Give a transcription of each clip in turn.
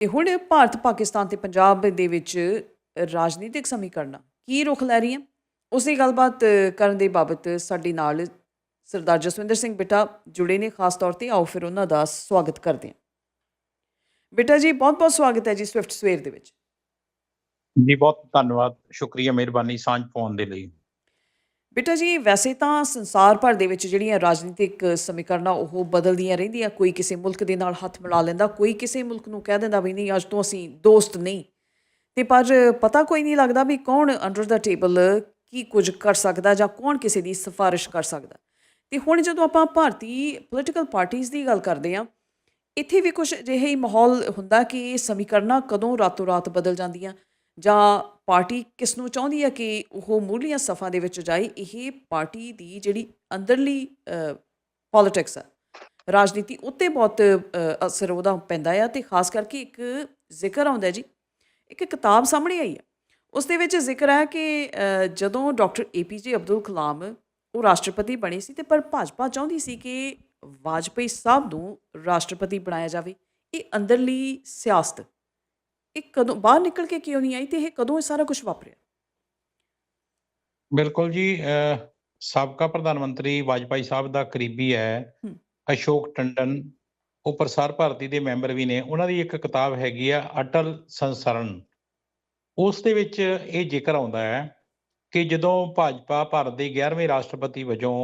ਤੇ ਹੁਣ ਭਾਰਤ ਪਾਕਿਸਤਾਨ ਤੇ ਪੰਜਾਬ ਦੇ ਵਿੱਚ ਰਾਜਨੀਤਿਕ ਸਮੀਕਰਨਾਂ ਕੀ ਰੁਖ ਲੈ ਰਹੀਆਂ? ਉਸ ਦੀ ਗੱਲਬਾਤ ਕਰਨ ਦੇ ਬਾਬਤ ਸਾਡੇ ਨਾਲ ਸਰਦਾਰ ਜਸਵਿੰਦਰ ਸਿੰਘ ਬਿੱਟਾ ਜੁੜੇ ਨੇ। ਖਾਸ ਤੌਰ ਤੇ ਆਓ ਫਿਰ ਉਹਨਾਂ ਦਾ ਸਵਾਗਤ ਕਰਦੇ ਹਾਂ। ਬਿੱਟਾ ਜੀ ਬਹੁਤ ਬਹੁਤ ਸਵਾਗਤ ਹੈ ਜੀ ਸਵਿਫਟ ਸਵੇਰ ਦੇ ਵਿੱਚ। ਜੀ, ਬਹੁਤ ਧੰਨਵਾਦ। ਸ਼ੁਕਰੀਆ, ਮਿਹਰਬਾਨੀ ਸਾਂਝ ਪਾਉਣ ਦੇ ਲਈ। ਬੇਟਾ ਜੀ, ਵੈਸੇ ਤਾਂ ਸੰਸਾਰ ਭਰ ਦੇ ਵਿੱਚ ਜਿਹੜੀਆਂ ਰਾਜਨੀਤਿਕ ਸਮੀਕਰਨਾਂ ਉਹ ਬਦਲਦੀਆਂ ਰਹਿੰਦੀਆਂ, ਕੋਈ ਕਿਸੇ ਮੁਲਕ ਦੇ ਨਾਲ ਹੱਥ ਮਿਲਾ ਲੈਂਦਾ, ਕੋਈ ਕਿਸੇ ਮੁਲਕ ਨੂੰ ਕਹਿ ਦਿੰਦਾ ਵੀ ਨਹੀਂ, ਅੱਜ ਤੋਂ ਅਸੀਂ ਦੋਸਤ ਨਹੀਂ। ਤੇ ਪਰ ਪਤਾ ਕੋਈ ਨਹੀਂ ਲੱਗਦਾ ਵੀ ਕੌਣ ਅੰਡਰ ਦਾ ਟੇਬਲ ਕੀ ਕੁਝ ਕਰ ਸਕਦਾ ਜਾਂ ਕੌਣ ਕਿਸੇ ਦੀ ਸਿਫਾਰਿਸ਼ ਕਰ ਸਕਦਾ। ਤੇ ਹੁਣ ਜਦੋਂ ਆਪਾਂ ਭਾਰਤੀ ਪੋਲੀਟੀਕਲ ਪਾਰਟੀਆਂ ਦੀ ਗੱਲ ਕਰਦੇ ਹਾਂ, ਇੱਥੇ ਵੀ ਕੁਝ ਅਜਿਹਾ ਹੀ ਮਾਹੌਲ ਹੁੰਦਾ ਕਿ ਇਹ ਸਮੀਕਰਨਾਂ ਕਦੋਂ ਰਾਤੋਂ ਰਾਤ ਬਦਲ ਜਾਂਦੀਆਂ ਜਾਂ ਪਾਰਟੀ ਕਿਸ ਨੂੰ ਚਾਹੁੰਦੀ ਹੈ ਕਿ ਉਹ ਮੂਲੀਆਂ ਸਫ਼ਾਂ ਦੇ ਵਿੱਚ ਜਾਏ ਇਹ ਪਾਰਟੀ ਦੀ ਜਿਹੜੀ ਅੰਦਰਲੀ ਪੋਲਿਟਿਕਸ ਹੈ ਰਾਜਨੀਤੀ ਉੱਤੇ ਬਹੁਤ ਅਸਰ ਉਹਦਾ ਪੈਂਦਾ ਆ ਤੇ ਖਾਸ ਕਰਕੇ ਇੱਕ ਜ਼ਿਕਰ ਆਉਂਦਾ ਜੀ ਇੱਕ ਕਿਤਾਬ ਸਾਹਮਣੇ ਆਈ ਹੈ ਉਸ ਦੇ ਵਿੱਚ ਜ਼ਿਕਰ ਹੈ ਕਿ ਅ, ਜਦੋਂ ਡਾਕਟਰ ਏਪੀਜੇ ਅਬਦੁਲ ਕਲਾਮ ਉਹ ਰਾਸ਼ਟਰਪਤੀ ਬਣੇ ਸੀ ਤੇ ਪਰ ਭਾਜਪਾ ਚਾਹੁੰਦੀ ਸੀ ਕਿ ਵਾਜਪੇਈ ਸਾਹਿਬ ਨੂੰ ਰਾਸ਼ਟਰਪਤੀ ਬਣਾਇਆ ਜਾਵੇ ਇਹ ਅੰਦਰਲੀ ਸਿਆਸਤ ਇਹ ਕਦੋਂ ਬਾਹਰ ਨਿਕਲ ਕੇ ਕਿਉਂ ਨਹੀਂ ਆਈ ਤੇ ਇਹ ਕਦੋਂ ਇਹ ਸਾਰਾ ਕੁਝ ਵਾਪਰਿਆ? ਬਿਲਕੁਲ ਜੀ ਸਾਬਕਾ ਪ੍ਰਧਾਨ ਮੰਤਰੀ ਵਾਜਪਾਈ ਸਾਹਿਬ ਦਾ ਕਰੀਬੀ ਹੈ। ਅਸ਼ੋਕ ਟੰਡਨ ਉਹ ਪ੍ਰਸਾਰ ਭਾਰਤੀ ਦੇ ਮੈਂਬਰ ਵੀ ਨੇ ਉਹਨਾਂ ਦੀ ਇੱਕ ਕਿਤਾਬ ਹੈਗੀ ਆ ਅਟਲ ਸੰਸਰਣ। ਉਸ ਦੇ ਵਿੱਚ ਇਹ ਜ਼ਿਕਰ ਆਉਂਦਾ ਹੈ ਕਿ ਜਦੋਂ ਭਾਜਪਾ ਭਾਰਤ ਦੇ 11ਵੇਂ ਰਾਸ਼ਟਰਪਤੀ ਵਜੋਂ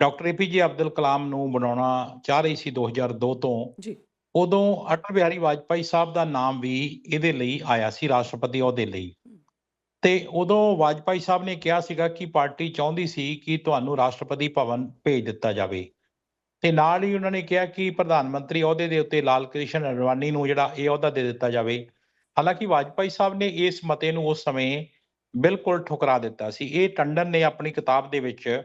ਡਾਕਟਰ ਏਪੀਜੇ ਅਬਦੁਲ ਕਲਾਮ ਨੂੰ ਬਣਾਉਣਾ ਚਾਹ ਰਹੀ ਸੀ 2002 ਤੋਂ ਜੀ। ਉਦੋਂ ਅਟਲ ਬਿਹਾਰੀ ਵਾਜਪਾਈ ਸਾਹਿਬ ਦਾ ਨਾਮ ਵੀ ਇਹਦੇ ਲਈ ਆਇਆ ਸੀ, ਰਾਸ਼ਟਰਪਤੀ ਅਹੁਦੇ ਲਈ। ਤੇ ਉਦੋਂ ਵਾਜਪਾਈ ਸਾਹਿਬ ਨੇ ਕਿਹਾ ਸੀਗਾ ਕਿ ਪਾਰਟੀ ਚਾਹੁੰਦੀ ਸੀ ਕਿ ਤੁਹਾਨੂੰ ਰਾਸ਼ਟਰਪਤੀ ਭਵਨ ਭੇਜ ਦਿੱਤਾ ਜਾਵੇ। ਤੇ ਨਾਲ ਹੀ ਉਹਨਾਂ ਨੇ ਕਿਹਾ ਕਿ ਪ੍ਰਧਾਨ ਮੰਤਰੀ ਅਹੁਦੇ ਦੇ ਉੱਤੇ ਲਾਲ ਕ੍ਰਿਸ਼ਨ ਅਡਵਾਨੀ ਨੂੰ ਜਿਹੜਾ ਇਹ ਅਹੁਦਾ ਦੇ ਦਿੱਤਾ ਜਾਵੇ। ਹਾਲਾਂਕਿ ਵਾਜਪਾਈ ਸਾਹਿਬ ਨੇ ਇਸ ਮਤੇ ਨੂੰ ਉਸ ਸਮੇਂ ਬਿਲਕੁਲ ਠੁਕਰਾ ਦਿੱਤਾ ਸੀ। ਇਹ ਟੰਡਨ ਨੇ ਆਪਣੀ ਕਿਤਾਬ ਦੇ ਵਿੱਚ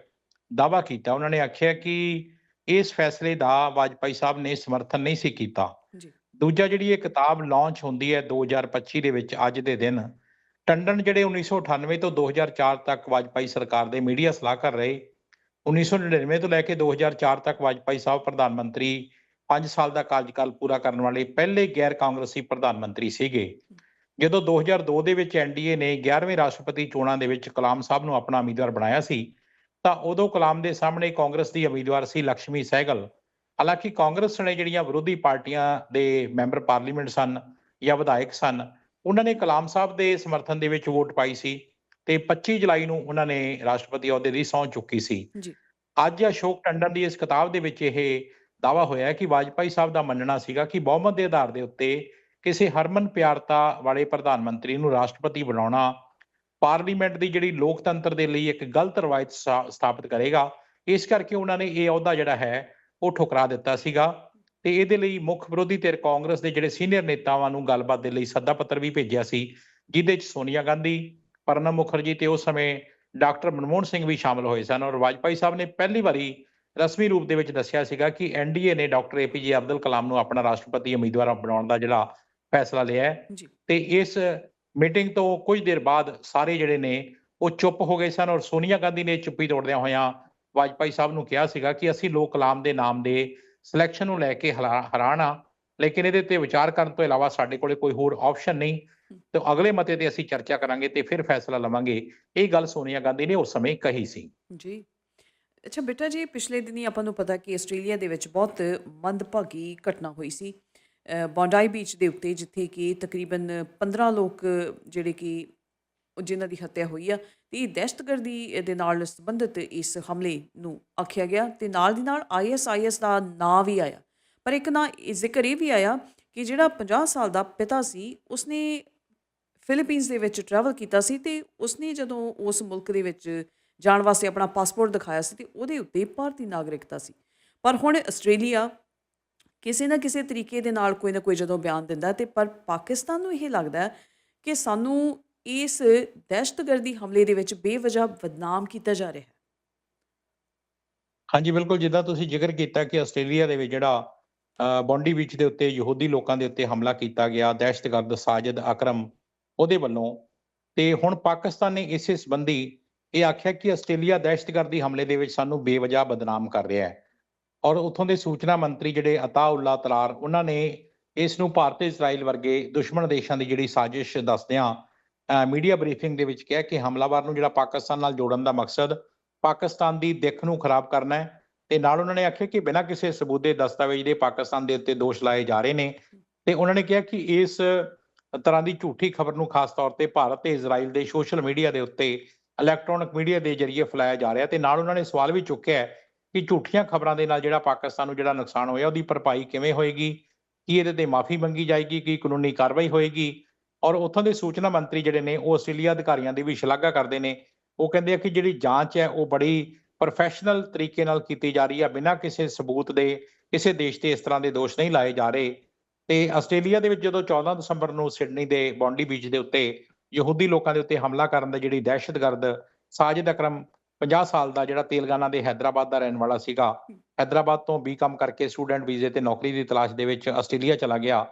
ਦਾਅਵਾ ਕੀਤਾ। ਉਹਨਾਂ ਨੇ ਆਖਿਆ ਕਿ ਇਸ ਫੈਸਲੇ ਦਾ ਵਾਜਪਾਈ ਸਾਹਿਬ ਨੇ ਸਮਰਥਨ ਨਹੀਂ ਸੀ ਕੀਤਾ। ਜੀ। ਦੂਜਾ ਜਿਹੜੀ ਇਹ ਕਿਤਾਬ ਲਾਂਚ ਹੁੰਦੀ ਹੈ 2025 ਦੇ ਵਿੱਚ ਅੱਜ ਦੇ ਦਿਨ ਟੰਡਨ ਜਿਹੜੇ 1998 ਤੋਂ 2004 ਤੱਕ ਵਾਜਪਾਈ ਸਰਕਾਰ ਦੇ ਮੀਡੀਆ ਸਲਾਹਕਾਰ ਰਹੇ 1999 ਤੋਂ ਲੈ ਕੇ 2004 ਤੱਕ ਵਾਜਪਾਈ ਸਾਹਿਬ ਪ੍ਰਧਾਨ ਮੰਤਰੀ 5 ਸਾਲ ਦਾ ਕਾਰਜਕਾਲ ਪੂਰਾ ਕਰਨ ਵਾਲੇ ਪਹਿਲੇ ਗੈਰ ਕਾਂਗਰਸੀ ਪ੍ਰਧਾਨ ਮੰਤਰੀ ਸੀਗੇ। ਜਦੋਂ 2002 ਦੇ ਵਿੱਚ ਐਨਡੀਏ ਨੇ 11ਵੇਂ ਰਾਸ਼ਟਰਪਤੀ ਚੋਣਾਂ ਦੇ ਵਿੱਚ ਕਲਾਮ ਸਾਹਿਬ ਨੂੰ ਆਪਣਾ ਉਮੀਦਵਾਰ ਬਣਾਇਆ ਸੀ ਤਾਂ ਉਦੋਂ ਕਲਾਮ ਦੇ ਸਾਹਮਣੇ ਕਾਂਗਰਸ ਦੀ ਉਮੀਦਵਾਰ ਸੀ ਲక్ష్ਮੀ ਸਹਿਗਲ। ਹਾਲਾਂਕਿ ਕਾਂਗਰਸ ਨੇ ਜਿਹੜੀਆਂ ਵਿਰੋਧੀ ਪਾਰਟੀਆਂ ਦੇ ਮੈਂਬਰ ਪਾਰਲੀਮੈਂਟ ਸਨ ਜਾਂ ਵਿਧਾਇਕ ਸਨ ਉਹਨਾਂ ਨੇ ਕਲਾਮ ਸਾਹਿਬ ਦੇ ਸਮਰਥਨ ਦੇ ਵਿੱਚ ਵੋਟ ਪਾਈ ਸੀ ਤੇ 25 ਜੁਲਾਈ ਨੂੰ ਉਹਨਾਂ ਨੇ ਰਾਸ਼ਟਰਪਤੀ ਅਹੁਦੇ ਦੀ ਸਹੁੰ ਚੁੱਕੀ ਸੀ। ਜੀ। ਅੱਜ ਅਸ਼ੋਕ ਟੰਡਨ ਦੀ ਇਸ ਕਿਤਾਬ ਦੇ ਵਿੱਚ ਇਹ ਦਾਵਾ ਹੋਇਆ ਹੈ ਕਿ ਵਾਜਪਾਈ ਸਾਹਿਬ ਦਾ ਮੰਨਣਾ ਸੀਗਾ ਕਿ ਬਹੁਮਤ ਦੇ ਆਧਾਰ ਦੇ ਉੱਤੇ ਕਿਸੇ ਹਰਮਨ ਪਿਆਰਤਾ ਵਾਲੇ ਪ੍ਰਧਾਨ ਮੰਤਰੀ ਨੂੰ ਰਾਸ਼ਟਰਪਤੀ ਬਣਾਉਣਾ ਪਾਰਲੀਮੈਂਟ ਦੀ ਜਿਹੜੀ ਲੋਕਤੰਤਰ ਦੇ ਲਈ ਇੱਕ ਗਲਤ ਰਵਾਇਤ ਸਥਾ- ਸਥਾਪਿਤ ਕਰੇਗਾ ਇਸ ਕਰਕੇ ਉਹਨਾਂ ਨੇ ਇਹ ਅਹੁਦਾ ਜਿਹੜਾ ਹੈ ਉਹ ਠੁਕਰਾ ਦਿੱਤਾ ਸੀਗਾ। ਤੇ ਇਹਦੇ ਲਈ ਮੁੱਖ ਵਿਰੋਧੀ ਧਿਰ ਕਾਂਗਰਸ ਦੇ ਜਿਹੜੇ ਸੀਨੀਅਰ ਨੇਤਾਵਾਂ ਨੂੰ ਗੱਲਬਾਤ ਦੇ ਲਈ ਸੱਦਾ ਪੱਤਰ ਵੀ ਭੇਜਿਆ ਸੀ ਜਿਹਦੇ ਵਿੱਚ ਸੋਨੀਆ ਗਾਂਧੀ ਪ੍ਰਣਬ ਮੁਖਰਜੀ ਤੇ ਉਸ ਸਮੇਂ ਡਾਕਟਰ ਮਨਮੋਹਨ ਸਿੰਘ ਵੀ ਸ਼ਾਮਲ ਹੋਏ ਸਨ। ਔਰ ਵਾਜਪਾਈ ਸਾਹਿਬ ਨੇ ਪਹਿਲੀ ਵਾਰੀ ਰਸਮੀ ਰੂਪ ਦੇ ਵਿੱਚ ਦੱਸਿਆ ਸੀਗਾ ਕਿ ਐਨਡੀਏ ਨੇ ਡਾਕਟਰ ਏਪੀਜੇ ਅਬਦੁਲ ਕਲਾਮ ਨੂੰ ਆਪਣਾ ਰਾਸ਼ਟਰਪਤੀ ਉਮੀਦਵਾਰ ਬਣਾਉਣ ਦਾ ਜਿਹੜਾ ਫੈਸਲਾ ਲਿਆ ਹੈ। ਤੇ ਇਸ ਮੀਟਿੰਗ ਤੋਂ ਕੁਝ ਦੇਰ ਬਾਅਦ ਸਾਰੇ ਜਿਹੜੇ ਨੇ ਉਹ ਚੁੱਪ ਹੋ ਗਏ ਸਨ ਔਰ ਸੋਨੀਆ ਗਾਂਧੀ ਨੇ ਚੁੱਪੀ ਤੋੜਦਿਆਂ ਹੋਇਆਂ ਵਾਜਪਾਈ ਸਾਹਿਬ ਨੂੰ ਕਿਹਾ ਸੀਗਾ ਕਿ ਅਸੀਂ ਲੋਕ ਕਲਾਮ ਦੇ ਨਾਮ ਦੇ ਸਿਲੈਕਸ਼ਨ ਨੂੰ ਲੈ ਕੇ ਹਲਾ- ਲੇਕਿਨ ਇਹਦੇ ਤੇ ਵਿਚਾਰ ਕਰਨ ਤੋਂ ਇਲਾਵਾ ਸਾਡੇ ਕੋਲੇ ਕੋਈ ਹੋਰ ਆਪਸ਼ਨ ਨਹੀਂ। ਤੇ ਅਗਲੇ ਮਤੇ ਤੇ ਅਸੀਂ ਚਰਚਾ ਕਰਾਂਗੇ ਤੇ ਫਿਰ ਫੈਸਲਾ ਲਵਾਂਗੇ। ਇਹ ਗੱਲ ਸੋਨੀਆ ਗਾਂਧੀ ਨੇ ਉਸ ਸਮੇਂ ਕਹੀ ਸੀ। ਜੀ। ਅੱਛਾ ਬੇਟਾ ਜੀ, ਪਿਛਲੇ ਦਿਨੀ ਆਪਾਂ ਨੂੰ ਪਤਾ ਕਿ ਆਸਟ੍ਰੇਲੀਆ ਦੇ ਵਿੱਚ ਬਹੁਤ ਮੰਦਭਾਗੀ ਘਟਨਾ ਹੋਈ ਸੀ। ਬੌਂਡਾਈ ਬੀਚ ਦੇ ਉੱਤੇ, ਜਿੱਥੇ ਕਿ ਤਕਰੀਬਨ 15 ਲੋਕ, ਜਿਹੜੇ ਕਿ ਜਿਨ੍ਹਾਂ ਦੀ ਹੱਤਿਆ ਹੋਈ ਆ, ਤੇ ਇਹ ਦਹਿਸ਼ਤਗਰਦੀ ਦੇ ਨਾਲ ਸੰਬੰਧਿਤ ਇਸ ਹਮਲੇ ਨੂੰ ਆਖਿਆ ਗਿਆ ਤੇ ਨਾਲ ਦੀ ਨਾਲ ਆਈਐਸਆਈਐਸ ਦਾ ਨਾਂ ਵੀ ਆਇਆ। ਪਰ ਇੱਕ ਨਾ ਇਹ ਜ਼ਿਕਰ ਇਹ ਵੀ ਆਇਆ ਕਿ ਜਿਹੜਾ 50 ਸਾਲ ਦਾ ਪਿਤਾ ਸੀ, ਉਸਨੇ ਫਿਲੀਪੀਨਸ ਦੇ ਵਿੱਚ ਟਰੈਵਲ ਕੀਤਾ ਸੀ ਤੇ ਉਸਨੇ ਜਦੋਂ ਉਸ ਮੁਲਕ ਦੇ ਵਿੱਚ ਜਾਣ ਵਾਸਤੇ ਆਪਣਾ ਪਾਸਪੋਰਟ ਦਿਖਾਇਆ ਸੀ ਤੇ ਉਹਦੇ ਉੱਤੇ ਭਾਰਤੀ ਨਾਗਰਿਕਤਾ ਸੀ। ਪਰ ਹੁਣ ਆਸਟ੍ਰੇਲੀਆ ਕਿਸੇ ਨਾ ਕਿਸੇ ਤਰੀਕੇ ਦੇ ਨਾਲ ਕੋਈ ਨਾ ਕੋਈ ਜਦੋਂ ਬਿਆਨ ਦਿੰਦਾ ਤੇ ਪਰ ਪਾਕਿਸਤਾਨ ਨੂੰ ਇਹ ਲੱਗਦਾ ਕਿ ਸਾਨੂੰ ਇਸ ਦਹਿਸ਼ਤਗਰਦੀ ਹਮਲੇ ਦੇ ਵਿੱਚ ਬੇਵਜ੍ਹਾ ਬਦਨਾਮ ਕੀਤਾ ਜਾ ਰਿਹਾ ਹੈ। ਹਾਂਜੀ ਬਿਲਕੁਲ ਜਿੱਦਾਂ ਤੁਸੀਂ ਜ਼ਿਕਰ ਕੀਤਾ ਕਿ ਆਸਟ੍ਰੇਲੀਆ ਦੇ ਵਿੱਚ ਜਿਹੜਾ ਅ, ਬੌਂਡੀ ਵਿੱਚ ਦੇ ਉੱਤੇ ਯਹੂਦੀ ਲੋਕਾਂ ਦੇ ਉੱਤੇ ਹਮਲਾ ਕੀਤਾ ਗਿਆ ਦਹਿਸ਼ਤਗਰਦ ਸਾਜਦ ਅਕਰਮ ਉਹਦੇ ਵੱਲੋਂ ਤੇ ਹੁਣ ਪਾਕਿਸਤਾਨ ਨੇ ਇਸੇ ਸੰਬੰਧੀ ਇਹ ਆਖਿਆ ਕਿ ਆਸਟ੍ਰੇਲੀਆ ਦਹਿਸ਼ਤਗਰਦੀ ਹਮਲੇ ਦੇ ਵਿੱਚ ਸਾਨੂੰ ਬੇਵਜ੍ਹਾ ਬਦਨਾਮ ਕਰ ਰਿਹਾ ਹੈ। ਔਰ ਉੱਥੋਂ ਦੇ ਸੂਚਨਾ ਮੰਤਰੀ ਜਿਹੜੇ ਅਤਾਉੱਲਾ ਤਲਾਰ ਉਹਨਾਂ ਨੇ ਇਸ ਨੂੰ ਭਾਰਤ ਇਜ਼ਰਾਈਲ ਵਰਗੇ ਦੁਸ਼ਮਣ ਦੇਸ਼ਾਂ ਦੀ ਜਿਹੜੀ ਸਾਜ਼ਿਸ਼ ਦੱਸਦਿਆਂ ਮੀਡੀਆ ਬਰੀਫਿੰਗ ਦੇ ਵਿੱਚ ਕਿਹਾ ਕਿ ਹਮਲਾਵਰ ਨੂੰ ਜਿਹੜਾ ਪਾਕਿਸਤਾਨ ਨਾਲ ਜੋੜਨ ਦਾ ਮਕਸਦ ਪਾਕਿਸਤਾਨ ਦੀ ਦਿੱਖ ਨੂੰ ਖਰਾਬ ਕਰਨਾ ਹੈ ਤੇ ਨਾਲ ਉਹਨਾਂ ਨੇ ਆਖਿਆ ਕਿ ਬਿਨਾਂ ਕਿਸੇ ਸਬੂਤ ਦੇ ਦਸਤਾਵੇਜ਼ ਦੇ ਪਾਕਿਸਤਾਨ ਦੇ ਉੱਤੇ ਦੋਸ਼ ਲਾਏ ਜਾ ਰਹੇ ਨੇ ਤੇ ਉਹਨਾਂ ਨੇ ਕਿਹਾ ਕਿ ਇਸ ਤਰ੍ਹਾਂ ਦੀ ਝੂਠੀ ਖਬਰ ਨੂੰ ਖਾਸ ਤੌਰ ਤੇ ਭਾਰਤ ਤੇ ਇਜ਼ਰਾਈਲ ਦੇ ਸੋਸ਼ਲ ਮੀਡੀਆ ਦੇ ਉੱਤੇ ਇਲੈਕਟ੍ਰੋਨਿਕ ਮੀਡੀਆ ਦੇ ਜ਼ਰੀਏ ਫੈਲਾਇਆ ਜਾ ਰਿਹਾ ਤੇ ਨਾਲ ਉਹਨਾਂ ਨੇ ਸਵਾਲ ਵੀ ਚੁੱਕਿਆ ਹੈ ਕਿ ਝੂਠੀਆਂ ਖਬਰਾਂ ਦੇ ਨਾਲ ਜਿਹੜਾ ਪਾਕਿਸਤਾਨ ਨੂੰ ਜਿਹੜਾ ਨੁਕਸਾਨ ਹੋਇਆ, ਉਹਦੀ ਭਰਪਾਈ ਕਿਵੇਂ ਹੋਏਗੀ? ਕੀ ਇਹਦੇ ਤੇ ਮਾਫੀ ਮੰਗੀ ਜਾਏਗੀ? ਕੀ ਕਾਨੂੰਨੀ ਕਾਰਵਾਈ ਹੋਏਗੀ? ਔਰ ਉੱਥੋਂ ਦੇ ਸੂਚਨਾ ਮੰਤਰੀ ਜਿਹੜੇ ਨੇ, ਉਹ ਆਸਟ੍ਰੇਲੀਆ ਅਧਿਕਾਰੀਆਂ ਦੀ ਵੀ ਸ਼ਲਾਘਾ ਕਰਦੇ ਨੇ। ਉਹ ਕਹਿੰਦੇ ਆ ਕਿ ਜਿਹੜੀ ਜਾਂਚ ਹੈ, ਉਹ ਬੜੀ ਪ੍ਰੋਫੈਸ਼ਨਲ ਤਰੀਕੇ ਨਾਲ ਕੀਤੀ ਜਾ ਰਹੀ ਹੈ ਬਿਨਾਂ ਕਿਸੇ ਸਬੂਤ ਦੇ, ਕਿਸੇ ਦੇਸ਼ ਤੇ ਇਸ ਤਰ੍ਹਾਂ ਦੇ ਦੋਸ਼ ਨਹੀਂ ਲਾਏ ਜਾ ਰਹੇ। ਤੇ ਆਸਟ੍ਰੇਲੀਆ ਦੇ ਵਿੱਚ ਜਦੋਂ 14 ਦਸੰਬਰ ਨੂੰ ਸਿਡਨੀ ਦੇ ਬੌਂਡੀ ਬੀਚ ਦੇ ਉੱਤੇ ਯਹੂਦੀ ਲੋਕਾਂ ਦੇ ਉੱਤੇ ਹਮਲਾ ਕਰਨ ਦਾ ਜਿਹੜੀ ਦਹਿਸ਼ਤਗਰਦ ਸਾਜ਼ਿਦ ਅਕਰਮ 50 ਸਾਲ ਦਾ ਜਿਹੜਾ ਤੇਲਗਾਨਾ ਦੇ ਹੈਦਰਾਬਾਦ ਦਾ ਰਹਿਣ ਵਾਲਾ ਸੀਗਾ ਹੈਦਰਾਬਾਦ ਤੋਂ ਬੀਕਾਮ ਕਰਕੇ ਸਟੂਡੈਂਟ ਵੀਜ਼ੇ ਤੇ ਨੌਕਰੀ ਦੀ ਤਲਾਸ਼ ਦੇ ਵਿੱਚ ਆਸਟ੍ਰੇਲੀਆ ਚਲਾ ਗਿਆ।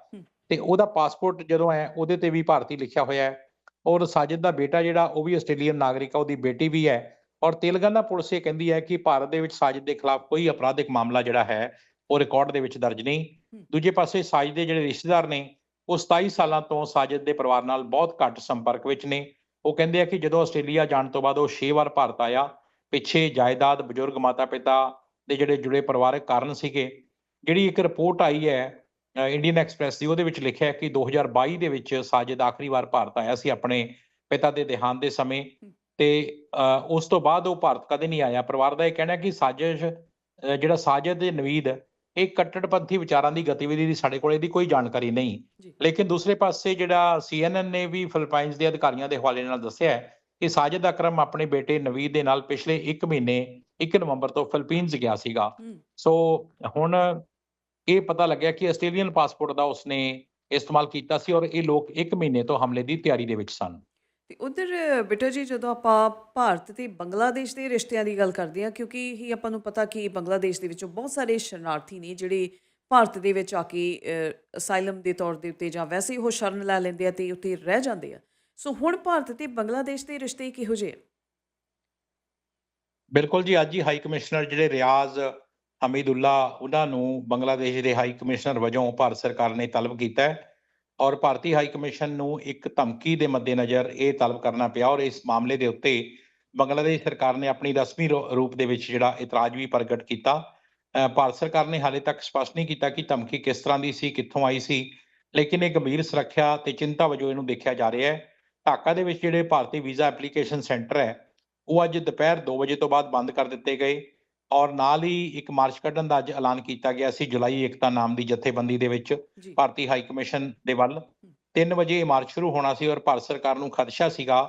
ਤੇ ਉਹਦਾ ਪਾਸਪੋਰਟ ਜਦੋਂ ਹੈ ਉਹਦੇ ਤੇ ਵੀ ਭਾਰਤੀ ਲਿਖਿਆ ਹੋਇਆ ਹੈ ਔਰ ਸਾਜਿਦ ਦਾ ਬੇਟਾ ਜਿਹੜਾ ਉਹ ਵੀ ਆਸਟ੍ਰੇਲੀਅਨ ਨਾਗਰਿਕ ਆ ਉਹਦੀ ਬੇਟੀ ਵੀ ਹੈ ਔਰ ਤੇਲੰਗਾਨਾ ਪੁਲਿਸ ਇਹ ਕਹਿੰਦੀ ਹੈ ਕਿ ਭਾਰਤ ਦੇ ਵਿੱਚ ਸਾਜਿਦ ਦੇ ਖਿਲਾਫ ਕੋਈ ਅਪਰਾਧਿਕ ਮਾਮਲਾ ਜਿਹੜਾ ਹੈ ਉਹ ਰਿਕਾਰਡ ਦੇ ਵਿੱਚ ਦਰਜ ਨਹੀਂ। ਦੂਜੇ ਪਾਸੇ ਸਾਜਿਦ ਦੇ ਜਿਹੜੇ ਰਿਸ਼ਤੇਦਾਰ ਨੇ ਉਹ 27 ਸਾਲਾਂ ਤੋਂ ਸਾਜਿਦ ਦੇ ਪਰਿਵਾਰ ਨਾਲ ਬਹੁਤ ਘੱਟ ਸੰਪਰਕ ਵਿੱਚ ਨੇ ਉਹ ਕਹਿੰਦੇ ਆ ਕਿ ਜਦੋਂ ਆਸਟ੍ਰੇਲੀਆ ਜਾਣ ਤੋਂ ਬਾਅਦ ਉਹ 6 ਵਾਰ ਭਾਰਤ ਆਇਆ, ਪਿੱਛੇ ਜਾਇਦਾਦ ਬਜ਼ੁਰਗ ਮਾਤਾ ਪਿਤਾ ਦੇ ਜਿਹੜੇ ਜੁੜੇ ਪਰਿਵਾਰਕ ਕਾਰਨ ਸੀਗੇ, ਜਿਹੜੀ ਇੱਕ ਰਿਪੋਰਟ ਆਈ ਹੈ ਇੰਡੀਅਨ ਐਕਸਪ੍ਰੈਸ ਦੀ, ਉਹਦੇ ਵਿੱਚ ਲਿਖਿਆ ਹੈ ਕਿ 2022 ਦੇ ਵਿੱਚ ਸਾਜਿਦ ਆਖਰੀ ਵਾਰ ਭਾਰਤ ਆਇਆ ਸੀ ਆਪਣੇ ਪਿਤਾ ਦੇ ਦੇਹਾਂਤ ਦੇ ਸਮੇਂ ਤੇ ਉਸ ਤੋਂ ਬਾਅਦ ਉਹ ਭਾਰਤ ਕਦੇ ਨਹੀਂ ਆਇਆ। ਪਰਿਵਾਰ ਦਾ ਇਹ ਕਹਿਣਾ ਕਿ ਸਾਜ਼ਿਸ਼ ਜਿਹੜਾ ਸਾਜਿਦ ਦੇ ਨਵੀਦ ਇਹ ਕੱਟੜਪੰਥੀ ਵਿਚਾਰਾਂ ਦੀ ਗਤੀਵਿਧੀ ਦੀ ਸਾਡੇ ਕੋਲ ਇਹਦੀ ਕੋਈ ਜਾਣਕਾਰੀ ਨਹੀਂ। ਲੇਕਿਨ ਦੂਸਰੇ ਪਾਸੇ ਜਿਹੜਾ ਸੀਐਨਐਨ ਨੇ ਵੀ ਫਿਲੀਪਾਈਨਸ ਦੇ ਅਧਿਕਾਰੀਆਂ ਦੇ ਹਵਾਲੇ ਨਾਲ ਦੱਸਿਆ ਹੈ ਕਿ ਸਾਜਿਦ ਅਕਰਮ ਆਪਣੇ ਬੇਟੇ ਨਵੀਦ ਦੇ ਨਾਲ ਪਿਛਲੇ 1 ਮਹੀਨੇ 1 ਨਵੰਬਰ ਤੋਂ ਫਿਲੀਪੀਨਸ ਗਿਆ ਸੀਗਾ। ਸੋ ਹੁਣ ਇਹ ਪਤਾ ਲੱਗਿਆ ਕਿ ਆਸਟ੍ਰੇਲੀਅਨ ਪਾਸਪੋਰਟ ਦਾ ਉਸਨੇ ਇਸਤੇਮਾਲ ਕੀਤਾ ਸੀ ਔਰ ਇਹ ਲੋਕ 1 ਮਹੀਨੇ ਤੋਂ ਹਮਲੇ ਦੀ ਤਿਆਰੀ ਦੇ ਵਿੱਚ ਸਨ ਤੇ ਉਧਰ, ਬੇਟਾ ਜੀ, ਜਦੋਂ ਆਪਾਂ ਭਾਰਤ ਤੇ ਬੰਗਲਾਦੇਸ਼ ਦੇ ਰਿਸ਼ਤਿਆਂ ਦੀ ਗੱਲ ਕਰਦੇ ਹਾਂ, ਕਿਉਂਕਿ ਹੀ ਆਪਾਂ ਨੂੰ ਪਤਾ ਕਿ ਬੰਗਲਾਦੇਸ਼ ਦੇ ਵਿੱਚੋਂ ਬਹੁਤ ਸਾਰੇ ਸ਼ਰਨਾਰਥੀ ਨੇ ਜਿਹੜੇ ਭਾਰਤ ਦੇ ਵਿੱਚ ਆ ਕੇ ਅਸਾਈਲਮ ਦੇ ਤੌਰ ਦੇ ਉੱਤੇ ਜਾਂ ਵੈਸੇ ਹੀ ਉਹ ਸ਼ਰਨ ਲੈ ਲੈਂਦੇ ਆ ਤੇ ਉੱਥੇ ਰਹਿ ਜਾਂਦੇ ਆ। ਸੋ ਹੁਣ ਭਾਰਤ ਤੇ ਬੰਗਲਾਦੇਸ਼ ਦੇ ਰਿਸ਼ਤੇ ਕਿਹੋ ਜਿਹੇ ਆ? ਬਿਲਕੁਲ ਜੀ, ਅੱਜ ਹੀ ਹਾਈ ਕਮਿਸ਼ਨਰ ਜਿਹੜੇ ਰਿਆਜ਼ ਹਮੀਦੁੱਲਾ, ਉਹਨਾਂ ਨੂੰ ਬੰਗਲਾਦੇਸ਼ ਦੇ ਹਾਈ ਕਮਿਸ਼ਨਰ ਵਜੋਂ ਭਾਰਤ ਸਰਕਾਰ ਨੇ ਤਲਬ ਕੀਤਾ ਹੈ। ਔਰ ਭਾਰਤੀ ਹਾਈ ਕਮਿਸ਼ਨ ਨੂੰ ਇੱਕ ਧਮਕੀ ਦੇ ਮੱਦੇਨਜ਼ਰ ਇਹ ਤਲਬ ਕਰਨਾ ਪਿਆ ਔਰ ਇਸ ਮਾਮਲੇ ਦੇ ਉੱਤੇ ਬੰਗਲਾਦੇਸ਼ ਸਰਕਾਰ ਨੇ ਆਪਣੀ ਰਸਮੀ ਰੂ- ਰੂਪ ਦੇ ਵਿੱਚ ਜਿਹੜਾ ਇਤਰਾਜ਼ ਵੀ ਪ੍ਰਗਟ ਕੀਤਾ। ਭਾਰਤ ਸਰਕਾਰ ਨੇ ਹਾਲੇ ਤੱਕ ਸਪਸ਼ਟ ਨਹੀਂ ਕੀਤਾ ਕਿ ਧਮਕੀ ਕਿਸ ਤਰ੍ਹਾਂ ਦੀ ਸੀ, ਕਿੱਥੋਂ ਆਈ ਸੀ, ਲੇਕਿਨ ਇਹ ਗੰਭੀਰ ਸੁਰੱਖਿਆ ਤੇ ਚਿੰਤਾ ਵਜੋਂ ਇਹਨੂੰ ਦੇਖਿਆ ਜਾ ਰਿਹਾ ਹੈ। ਢਾਕਾ ਦੇ ਵਿੱਚ ਜਿਹੜੇ ਭਾਰਤੀ ਵੀਜ਼ਾ ਐਪਲੀਕੇਸ਼ਨ ਸੈਂਟਰ ਹੈ, ਉਹ ਅੱਜ ਦੁਪਹਿਰ 2 ਵਜੇ ਤੋਂ ਬਾਅਦ ਬੰਦ ਕਰ ਦਿੱਤੇ ਗਏ। ਔਰ ਨਾਲ ਹੀ ਇੱਕ ਮਾਰਚ ਕੱਢਣ ਦਾ ਅੱਜ ਐਲਾਨ ਕੀਤਾ ਗਿਆ ਸੀ ਜੁਲਾਈ ਏਕਤਾ ਨਾਮ ਦੀ ਜਥੇਬੰਦੀ ਦੇ ਵਿੱਚ ਭਾਰਤੀ ਹਾਈ ਕਮਿਸ਼ਨ ਦੇ ਵੱਲ। 3 ਵਜੇ ਇਹ ਮਾਰਚ ਸ਼ੁਰੂ ਹੋਣਾ ਸੀ ਔਰ ਭਾਰਤ ਸਰਕਾਰ ਨੂੰ ਖਦਸ਼ਾ ਸੀਗਾ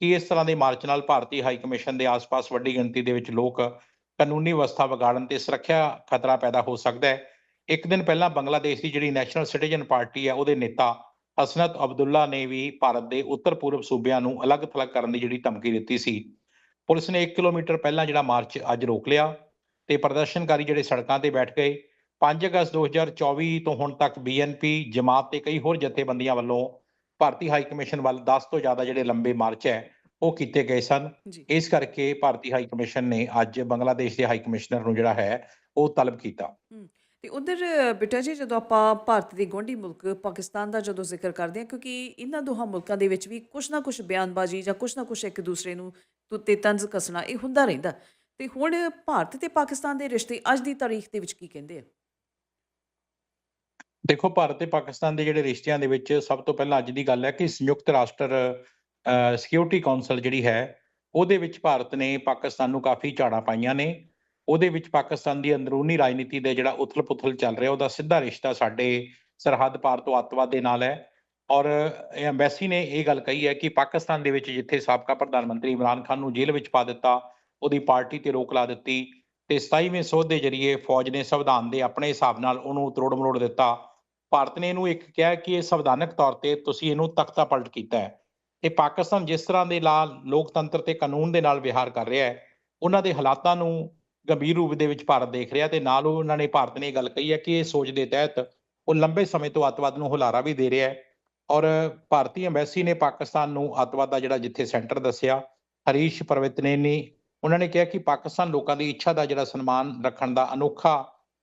ਕਿ ਇਸ ਤਰ੍ਹਾਂ ਦੇ ਮਾਰਚ ਨਾਲ ਭਾਰਤੀ ਹਾਈ ਕਮਿਸ਼ਨ ਦੇ ਆਸ-ਪਾਸ ਵੱਡੀ ਗਿਣਤੀ ਦੇ ਵਿੱਚ ਲੋਕ ਕਾਨੂੰਨੀ ਵਿਵਸਥਾ ਵਿਗਾੜਨ ਤੇ ਸੁਰੱਖਿਆ ਖਤਰਾ ਪੈਦਾ ਹੋ ਸਕਦਾ ਹੈ। ਇੱਕ ਦਿਨ ਪਹਿਲਾਂ ਬੰਗਲਾਦੇਸ਼ ਦੀ ਜਿਹੜੀ ਨੈਸ਼ਨਲ ਸਿਟੀਜ਼ਨ ਪਾਰਟੀ ਹੈ ਉਹਦੇ ਨੇਤਾ ਹਸਨਤ ਅਬਦੁੱਲਾ ਨੇ ਵੀ ਭਾਰਤ ਦੇ ਉੱਤਰ ਪੂਰਬ ਸੂਬਿਆਂ ਨੂੰ ਅਲੱਗ-ਥਲੱਗ ਕਰਨ ਦੀ ਜਿਹੜੀ ਧਮਕੀ ਦਿੱਤੀ ਸੀ। ਪੁਲਿਸ ਨੇ 1 ਕਿਲੋਮੀਟਰ ਪਹਿਲਾਂ ਜਿਹੜਾ ਮਾਰਚ ਅੱਜ ਰੋਕ ਲਿਆ ਤੇ ਪ੍ਰਦਰਸ਼ਨਕਾਰੀ ਜਿਹੜੇ ਸੜਕਾਂ ਤੇ ਬੈਠ ਗਏ। 5 ਅਗਸਤ 2024 ਤੋਂ ਹੁਣ ਤੱਕ ਬੀਐਨਪੀ ਜਮਾਤ ਤੇ ਕਈ ਹੋਰ ਜਥੇਬੰਦੀਆਂ ਵੱਲੋਂ ਭਾਰਤੀ ਹਾਈ ਕਮਿਸ਼ਨ ਵੱਲ 10 ਤੋਂ ਜ਼ਿਆਦਾ ਜਿਹੜੇ ਲੰਬੇ ਮਾਰਚ ਹੈ ਉਹ ਕੀਤੇ ਗਏ ਸਨ। ਇਸ ਕਰਕੇ ਭਾਰਤੀ ਹਾਈ ਕਮਿਸ਼ਨ ਨੇ ਅੱਜ ਬੰਗਲਾਦੇਸ਼ ਦੇ ਹਾਈ ਕਮਿਸ਼ਨਰ ਨੂੰ ਜਿਹੜਾ ਹੈ ਉਹ ਤਲਬ ਕੀਤਾ। ਤੇ ਉਧਰ ਬੇਟਾ ਜੀ ਜਦੋਂ ਆਪਾਂ ਭਾਰਤ ਦੇ ਗੁਆਂਢੀ ਮੁਲਕ ਪਾਕਿਸਤਾਨ ਦਾ ਜਦੋਂ ਜ਼ਿਕਰ ਕਰਦੇ ਹਾਂ ਕਿਉਂਕਿ ਇਹਨਾਂ ਦੋਹਾਂ ਮੁਲਕਾਂ ਦੇ ਵਿੱਚ ਵੀ ਕੁਛ ਨਾ ਕੁਛ ਬਿਆਨਬਾਜ਼ੀ ਜਾਂ ਕੁਛ ਨਾ ਕੁਛ ਇੱਕ ਦੂਸਰੇ ਨੂੰ ਤੁੱਤੇ ਤੰਜ਼ ਕਸਣਾ ਇਹ ਹੁੰਦਾ ਰਹਿੰਦਾ। ਤੇ ਹੁਣ ਭਾਰਤ ਤੇ ਪਾਕਿਸਤਾਨ ਦੇ ਰਿਸ਼ਤੇ ਅੱਜ ਦੀ ਤਾਰੀਖ ਦੇ ਵਿੱਚ ਕੀ ਕਹਿੰਦੇ ਆ? ਦੇਖੋ, ਭਾਰਤ ਤੇ ਪਾਕਿਸਤਾਨ ਦੇ ਜਿਹੜੇ ਰਿਸ਼ਤਿਆਂ ਦੇ ਵਿੱਚ ਸਭ ਤੋਂ ਪਹਿਲਾਂ ਅੱਜ ਦੀ ਗੱਲ ਹੈ ਕਿ ਸੰਯੁਕਤ ਰਾਸ਼ਟਰ ਸਿਕਿਉਰਿਟੀ ਕੌਂਸਲ ਜਿਹੜੀ ਹੈ, ਉਹਦੇ ਵਿੱਚ ਭਾਰਤ ਨੇ ਪਾਕਿਸਤਾਨ ਨੂੰ ਕਾਫੀ ਝਾੜਾਂ ਪਾਈਆਂ ਨੇ। ਉਹਦੇ ਵਿੱਚ ਪਾਕਿਸਤਾਨ ਦੀ ਅੰਦਰੂਨੀ ਰਾਜਨੀਤੀ ਦੇ ਜਿਹੜਾ ਉਥਲ-ਪੁਥਲ ਚੱਲ ਰਿਹਾ, ਉਹਦਾ ਸਿੱਧਾ ਰਿਸ਼ਤਾ ਸਾਡੇ ਸਰਹੱਦ ਪਾਰ ਤੋਂ ਅੱਤਵਾਦ ਦੇ ਨਾਲ ਹੈ। ਔਰ ਐਮਬੈਸੀ ਨੇ ਇਹ ਗੱਲ ਕਹੀ ਹੈ ਕਿ ਪਾਕਿਸਤਾਨ ਦੇ ਵਿੱਚ ਜਿੱਥੇ ਸਾਬਕਾ ਪ੍ਰਧਾਨ ਮੰਤਰੀ ਇਮਰਾਨ ਖਾਨ ਨੂੰ ਜੇਲ੍ਹ ਵਿੱਚ ਪਾ ਦਿੱਤਾ, ਉਹਦੀ ਪਾਰਟੀ ਤੇ ਰੋਕ ਲਾ ਦਿੱਤੀ ਤੇ 27ਵੇਂ ਸੋਧ ਦੇ ਜ਼ਰੀਏ ਫੌਜ ਨੇ ਸੰਵਿਧਾਨ ਦੇ ਆਪਣੇ ਹਿਸਾਬ ਨਾਲ ਉਹਨੂੰ ਤਰੋੜ ਮਰੋੜ ਦਿੱਤਾ। ਭਾਰਤ ਨੇ ਇਹਨੂੰ ਇੱਕ ਕਿਹਾ ਕਿ ਇਹ ਸੰਵਿਧਾਨਕ ਤੌਰ ਤੇ ਤੁਸੀਂ ਇਹਨੂੰ ਤਖਤਾ ਪਲਟ ਕੀਤਾ ਹੈ। ਇਹ ਪਾਕਿਸਤਾਨ ਜਿਸ ਤਰ੍ਹਾਂ ਦੇ ਨਾਲ ਲੋਕਤੰਤਰ ਤੇ ਕਾਨੂੰਨ ਦੇ ਨਾਲ ਵਿਹਾਰ ਕਰ ਰਿਹਾ ਹੈ, ਉਹਨਾਂ ਦੇ ਹਾਲਾਤਾਂ ਨੂੰ ਗੰਭੀਰ ਰੂਪ ਦੇ ਵਿੱਚ ਭਾਰਤ ਦੇਖ ਰਿਹਾ ਤੇ ਨਾਲ ਉਹਨਾਂ ਨੇ ਭਾਰਤ ਨੇ ਇਹ ਗੱਲ ਕਹੀ ਹੈ ਕਿ ਇਹ ਸੋਚ ਦੇ ਤਹਿਤ ਉਹ ਲੰਬੇ ਸਮੇਂ ਤੋਂ ਅੱਤਵਾਦ ਨੂੰ ਹੁਲਾਰਾ ਵੀ ਦੇ ਰਿਹਾ ਹੈ। ਔਰ ਭਾਰਤੀ ਐਮਬੈਸੀ ਨੇ ਪਾਕਿਸਤਾਨ ਨੂੰ ਅੱਤਵਾਦ ਦਾ ਜਿਹੜਾ ਜਿੱਥੇ ਸੈਂਟਰ ਦੱਸਿਆ, ਹਰੀਸ਼ ਪਰਵਿਤਨੇ ਨੇ ਉਹਨਾਂ ਨੇ ਕਿਹਾ ਕਿ ਪਾਕਿਸਤਾਨ ਲੋਕਾਂ ਦੀ ਇੱਛਾ ਦਾ ਜਿਹੜਾ ਸਨਮਾਨ ਰੱਖਣ ਦਾ ਅਨੋਖਾ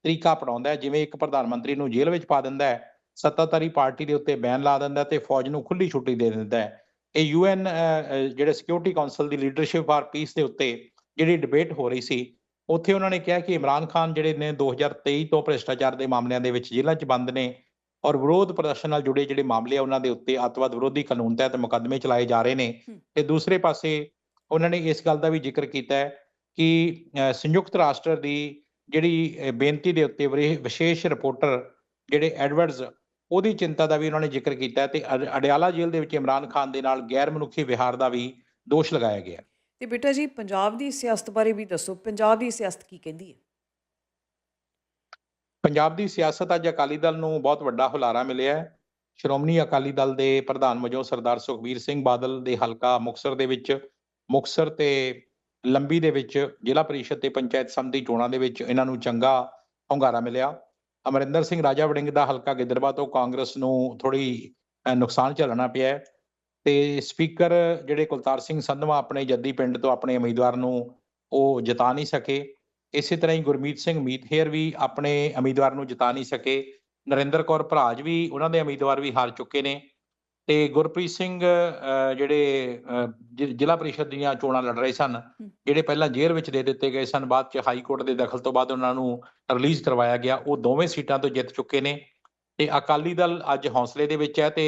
ਤਰੀਕਾ ਅਪਣਾਉਂਦਾ ਹੈ, ਜਿਵੇਂ ਇੱਕ ਪ੍ਰਧਾਨ ਮੰਤਰੀ ਨੂੰ ਜੇਲ੍ਹ ਵਿੱਚ ਪਾ ਦਿੰਦਾ ਹੈ, ਸੱਤਾਧਾਰੀ ਪਾਰਟੀ ਦੇ ਉੱਤੇ ਬੈਨ ਲਾ ਦਿੰਦਾ ਤੇ ਫੌਜ ਨੂੰ ਖੁੱਲੀ ਛੁੱਟੀ ਦੇ ਦਿੰਦਾ ਹੈ। ਇਹ ਯੂਐਨ ਜਿਹੜੇ ਸਿਕਿਉਰਿਟੀ ਕਾਉਂਸਲ ਦੀ ਲੀਡਰਸ਼ਿਪ ਫਾਰ ਪੀਸ ਦੇ ਉੱਤੇ ਜਿਹੜੀ ਡਿਬੇਟ ਹੋ ਰਹੀ ਸੀ, ਉੱਥੇ ਉਹਨਾਂ ਨੇ ਕਿਹਾ ਕਿ ਇਮਰਾਨ ਖਾਨ ਜਿਹੜੇ ਨੇ 2023 ਤੋਂ ਭ੍ਰਿਸ਼ਟਾਚਾਰ ਦੇ ਮਾਮਲਿਆਂ ਦੇ ਵਿੱਚ ਜੇਲ੍ਹਾਂ 'ਚ ਬੰਦ ਨੇ ਔਰ ਵਿਰੋਧ ਪ੍ਰਦਰਸ਼ਨ ਨਾਲ ਜੁੜੇ ਜਿਹੜੇ ਮਾਮਲੇ ਆ ਉਹਨਾਂ ਦੇ ਉੱਤੇ ਅੱਤਵਾਦ ਵਿਰੋਧੀ ਕਾਨੂੰਨ ਤਹਿਤ ਮੁਕੱਦਮੇ ਚਲਾਏ ਜਾ ਰਹੇ ਨੇ। ਤੇ ਦੂਸਰੇ ਪਾਸੇ ਉਹਨਾਂ ਨੇ ਇਸ ਗੱਲ ਦਾ ਵੀ ਜ਼ਿਕਰ ਕੀਤਾ ਹੈ ਕਿ ਸੰਯੁਕਤ ਰਾਸ਼ਟਰ ਦੀ ਜਿਹੜੀ ਬੇਨਤੀ ਦੇ ਉੱਤੇ ਵਿਸ਼ੇਸ਼ ਰਿਪੋਰਟਰ ਜਿਹੜੇ ਐਡਵਰਡਸ ਉਹਦੀ ਚਿੰਤਾ ਦਾ ਵੀ ਉਹਨਾਂ ਨੇ ਜ਼ਿਕਰ ਕੀਤਾ ਤੇ ਅਡ- ਅਡਿਆਲਾ ਜੇਲ੍ਹ ਦੇ ਵਿੱਚ ਇਮਰਾਨ ਖਾਨ ਦੇ ਨਾਲ ਗੈਰ ਮਨੁੱਖੀ ਵਿਹਾਰ ਦਾ ਵੀ ਦੋਸ਼ ਲਗਾਇਆ ਗਿਆ ਤੇ ਬੇਟਾ ਜੀ ਪੰਜਾਬ ਦੀ ਸਿਆਸਤ ਬਾਰੇ ਵੀ ਦੱਸੋ। ਪੰਜਾਬ ਦੀ ਸਿਆਸਤ ਕੀ ਕਹਿੰਦੀ ਹੈ? ਪੰਜਾਬ ਦੀ ਸਿਆਸਤ ਅੱਜ ਅਕਾਲੀ ਦਲ ਨੂੰ ਬਹੁਤ ਵੱਡਾ ਹੁਲਾਰਾ ਮਿਲਿਆ ਹੈ। ਸ਼੍ਰੋਮਣੀ ਅਕਾਲੀ ਦਲ ਦੇ ਪ੍ਰਧਾਨ ਵਜੋਂ ਸਰਦਾਰ ਸੁਖਬੀਰ ਸਿੰਘ ਬਾਦਲ ਦੇ ਹਲਕਾ ਮੁਕਤਸਰ ਦੇ ਵਿੱਚ, ਮੁਕਤਸਰ ਤੇ ਲੰਬੀ ਦੇ ਵਿੱਚ, ਜ਼ਿਲ੍ਹਾ ਪਰਿਸ਼ਦ ਤੇ ਪੰਚਾਇਤ ਸਮਿਤੀ ਚੋਣਾਂ ਦੇ ਵਿੱਚ ਇਹਨਾਂ ਨੂੰ ਚੰਗਾ ਹੁੰਗਾਰਾ ਮਿਲਿਆ। ਅਮਰਿੰਦਰ ਸਿੰਘ ਰਾਜਾ ਵੜਿੰਗ ਦਾ ਹਲਕਾ ਗਿੱਦੜਬਾ ਤੋਂ ਕਾਂਗਰਸ ਨੂੰ ਥੋੜੀ ਨੁਕਸਾਨ ਝੱਲਣਾ ਪਿਆ ਹੈ। ਤੇ ਸਪੀਕਰ ਜਿਹੜੇ ਕੁਲਤਾਰ ਸਿੰਘ ਸੰਧਵਾ ਆਪਣੇ ਜੱਦੀ ਪਿੰਡ ਤੋਂ ਆਪਣੇ ਉਮੀਦਵਾਰ ਨੂੰ ਉਹ ਜਿਤਾ ਨਹੀਂ ਸਕੇ। ਇਸੇ ਤਰ੍ਹਾਂ ਹੀ ਗੁਰਮੀਤ ਸਿੰਘ ਮੀਤਹੇਰ ਵੀ ਆਪਣੇ ਉਮੀਦਵਾਰ ਨੂੰ ਜਿਤਾ ਨਹੀਂ ਸਕੇ। ਨਰਿੰਦਰ ਕੌਰ ਭਰਾਜ ਵੀ ਉਹਨਾਂ ਦੇ ਉਮੀਦਵਾਰ ਵੀ ਹਾਰ ਚੁੱਕੇ ਨੇ ਤੇ ਗੁਰਪ੍ਰੀਤ ਸਿੰਘ ਜਿਹੜੇ ਜ਼ਿਲ੍ਹਾ ਪਰਿਸ਼ਦ ਦੀਆਂ ਚੋਣਾਂ ਲੜ ਰਹੇ ਸਨ ਜਿਹੜੇ ਪਹਿਲਾਂ ਜੇਲ੍ਹ ਵਿੱਚ ਦੇ ਦਿੱਤੇ ਗਏ ਸਨ ਬਾਅਦ ਚ ਹਾਈ ਕੋਰਟ ਦੇ ਦਖਲ ਤੋਂ ਬਾਅਦ ਉਹਨਾਂ ਨੂੰ ਰਿਲੀਜ਼ ਕਰਵਾਇਆ ਗਿਆ ਉਹ ਦੋਵੇਂ ਸੀਟਾਂ ਤੋਂ ਜਿੱਤ ਚੁੱਕੇ ਨੇ। ਤੇ ਅਕਾਲੀ ਦਲ ਅੱਜ ਹੌਸਲੇ ਦੇ ਵਿੱਚ ਹੈ ਤੇ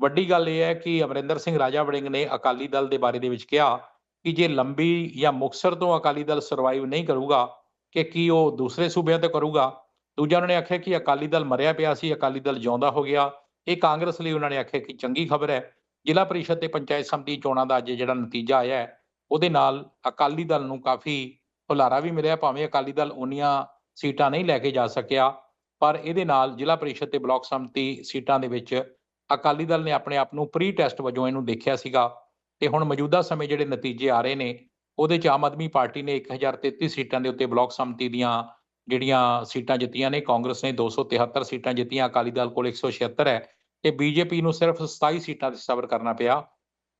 ਵੱਡੀ ਗੱਲ ਇਹ ਹੈ ਕਿ ਅਮਰਿੰਦਰ ਸਿੰਘ ਰਾਜਾ ਵੜਿੰਗ ਨੇ ਅਕਾਲੀ ਦਲ ਦੇ ਬਾਰੇ ਦੇ ਵਿੱਚ ਕਿਹਾ ਕਿ ਜੇ ਲੰਬੀ ਜਾਂ ਮੁਕਤਸਰ ਤੋਂ ਅਕਾਲੀ ਦਲ ਸਰਵਾਈਵ ਨਹੀਂ ਕਰੂਗਾ, ਕਿ ਕੀ ਉਹ ਦੂਸਰੇ ਸੂਬਿਆਂ ਤੇ ਕਰੂਗਾ? ਦੂਜਾ ਉਹਨਾਂ ਨੇ ਆਖਿਆ ਕਿ ਅਕਾਲੀ ਦਲ ਮਰਿਆ ਪਿਆ ਸੀ, ਅਕਾਲੀ ਦਲ ਜਿਉਂਦਾ ਹੋ ਗਿਆ। ਇਹ ਕਾਂਗਰਸ ਲਈ ਉਹਨਾਂ ਨੇ ਆਖਿਆ ਕਿ ਚੰਗੀ ਖਬਰ ਹੈ। ਜ਼ਿਲ੍ਹਾ ਪਰਿਸ਼ਦ ਤੇ ਪੰਚਾਇਤ ਸਮਿਤੀ ਚੋਣਾਂ ਦਾ ਅੱਜ ਜਿਹੜਾ ਨਤੀਜਾ ਆਇਆ ਹੈ, ਉਹਦੇ ਨਾਲ ਅਕਾਲੀ ਦਲ ਨੂੰ ਕਾਫੀ ਹੁਲਾਰਾ ਵੀ ਮਿਲਿਆ, ਭਾਵੇਂ ਅਕਾਲੀ ਦਲ ਉਨੀਆਂ ਸੀਟਾਂ ਨਹੀਂ ਲੈ ਕੇ ਜਾ ਸਕਿਆ, ਪਰ ਇਹਦੇ ਨਾਲ ਜ਼ਿਲ੍ਹਾ ਪਰਿਸ਼ਦ ਤੇ ਬਲਾਕ ਸਮਿਤੀ ਸੀਟਾਂ ਦੇ ਵਿੱਚ ਅਕਾਲੀ ਦਲ ਨੇ ਆਪਣੇ ਆਪ ਨੂੰ ਪ੍ਰੀ ਟੈਸਟ ਵਜੋਂ ਇਹਨੂੰ ਦੇਖਿਆ ਸੀਗਾ। ਤੇ ਹੁਣ ਮੌਜੂਦਾ ਸਮੇਂ ਜਿਹੜੇ ਨਤੀਜੇ ਆ ਰਹੇ ਨੇ ਉਹਦੇ ਚ ਆਮ ਆਦਮੀ ਪਾਰਟੀ ਨੇ 1033 ਸੀਟਾਂ ਦੇ ਉੱਤੇ ਬਲਾਕ ਸੰਮਤੀ ਦੀਆਂ ਜਿਹੜੀਆਂ ਸੀਟਾਂ ਜਿੱਤੀਆਂ ਨੇ ਕਾਂਗਰਸ ਨੇ 273 ਸੀਟਾਂ ਜਿੱਤੀਆਂ ਅਕਾਲੀ ਦਲ ਕੋਲ 176 ਹੈ ਤੇ ਬੀਜੇਪੀ ਨੂੰ ਸਿਰਫ 27 ਸੀਟਾਂ ਤੇ ਸਬਰ ਕਰਨਾ ਪਿਆ।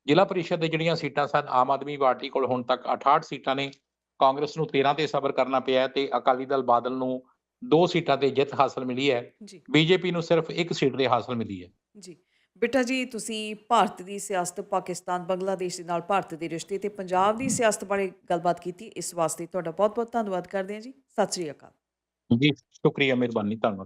ਜ਼ਿਲ੍ਹਾ ਪਰਿਸ਼ਦ ਦੇ ਜਿਹੜੀਆਂ ਸੀਟਾਂ ਸਨ ਆਮ ਆਦਮੀ ਪਾਰਟੀ ਕੋਲ ਹੁਣ ਤੱਕ 68 ਸੀਟਾਂ ਨੇ ਕਾਂਗਰਸ ਨੂੰ 13 ਤੇ ਸਬਰ ਕਰਨਾ ਪਿਆ ਤੇ ਅਕਾਲੀ ਦਲ ਬਾਦਲ ਨੂੰ ਦੋ ਸੀਟਾਂ ਤੇ ਜਿੱਤ ਹਾਸਲ ਮਿਲੀ ਹੈ। ਬੀਜੇਪੀ ਨੂੰ ਸਿਰਫ ਇੱਕ ਸੀਟ ਤੇ ਹਾਸਲ ਮਿਲੀ ਹੈ। ਜੀ। ਬੇਟਾ ਜੀ, ਤੁਸੀਂ ਭਾਰਤ ਦੀ ਸਿਆਸਤ ਪਾਕਿਸਤਾਨ, ਬੰਗਲਾਦੇਸ਼ ਦੇ ਨਾਲ ਭਾਰਤ ਦੇ ਰਿਸ਼ਤੇ ਤੇ ਪੰਜਾਬ ਦੀ ਸਿਆਸਤ ਬਾਰੇ ਗੱਲਬਾਤ ਕੀਤੀ। ਇਸ ਵਾਸਤੇ ਤੁਹਾਡਾ ਬਹੁਤ ਬਹੁਤ ਧੰਨਵਾਦ ਕਰਦੇ ਹਾਂ ਜੀ। ਸਤਿ ਸ੍ਰੀ ਅਕਾਲ। ਜੀ, ਸ਼ੁਕਰੀਆ, ਮਿਹਰਬਾਨੀ, ਧੰਨਵਾਦ।